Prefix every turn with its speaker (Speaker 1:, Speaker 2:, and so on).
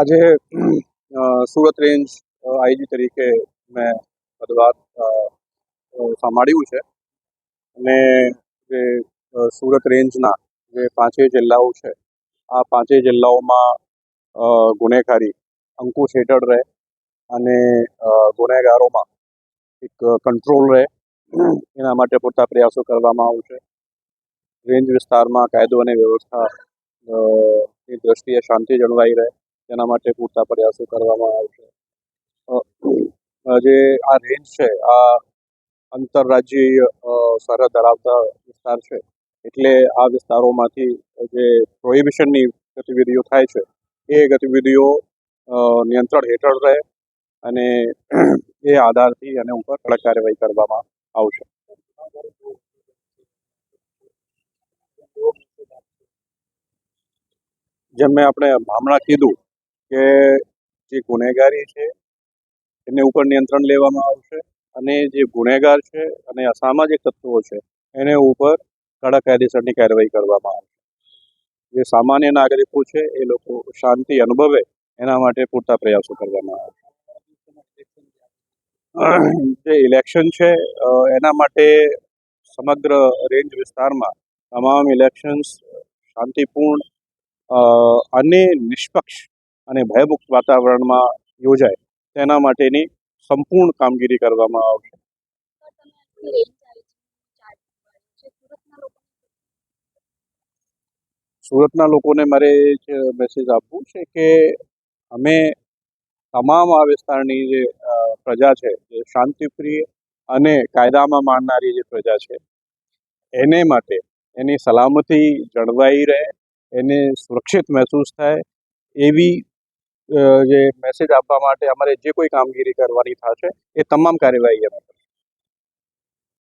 Speaker 1: આજે Surat range IG તરીકે મેં પદભાર સંભાળ્યું છે. અને જે સુરત રેન્જના જે પાંચેય જિલ્લાઓ છે, આ પાંચેય જિલ્લાઓમાં ગુનેગારી અંકુશ હેઠળ રહે અને ગુનેગારોમાં એક કંટ્રોલ રહે. એના માટે પૂરતા પ્રયાસો કરવામાં આવશે. રેન્જ વિસ્તારમાં કાયદો અને વ્યવસ્થા એ દ્રષ્ટિએ શાંતિ જળવાઈ રહે. તેના માટે પૂરતા પ્રયાસો કરવામાં આવશે. જે આ રેન્જ છે, આ આંતરરાજ્ય સરહદ ધરાવતા વિસ્તાર છે, એટલે આ વિસ્તારોમાંથી જે પ્રોહિબિશનની ગતિવિધિઓ થાય છે, એ ગતિવિધિઓ નિયંત્રણ હેઠળ રહે અને એ આધારથી અને ઉપર કડક કાર્યવાહી કરવામાં આવશે. જેમ મેં આપણે હમણાં કીધું કે જે ગુનેગારી છે, એને ઉપર નિયંત્રણ લેવામાં આવશે અને જે ગુનેગાર છે અને અસામાજિક તત્વો છે, એને ઉપર કડક કાયદેસરની કાર્યવાહી કરવામાં આવશે. જે સામાન્ય નાગરિકો છે, એ લોકો શાંતિ અનુભવે, એના માટે પૂરતા પ્રયાસો કરવામાં આવશે. જે ઇલેક્શન છે એના માટે સમગ્ર રેન્જ વિસ્તારમાં તમામ ઇલેક્શન્સ શાંતિપૂર્ણ અને નિષ્પક્ષ અને ભયમુક્ત વાતાવરણમાં યોજાય, તેના માટેની સંપૂર્ણ કામગીરી કરવામાં આવશે. સુરતના લોકોને મારે જ મેસેજ આપવું છે કે અમે તમામ આ વિસ્તારની જે પ્રજા છે, જે શાંતિપ્રિય અને કાયદામાં માનનારી જે પ્રજા છે, એને માટે એની સલામતી જળવાઈ રહે, એને સુરક્ષિત મહેસૂસ થાય એવી જે મેસેજ આપવા માટે અમારે જે કોઈ કામગીરી કરવાની થશે એ તમામ કાર્યવાહી અમે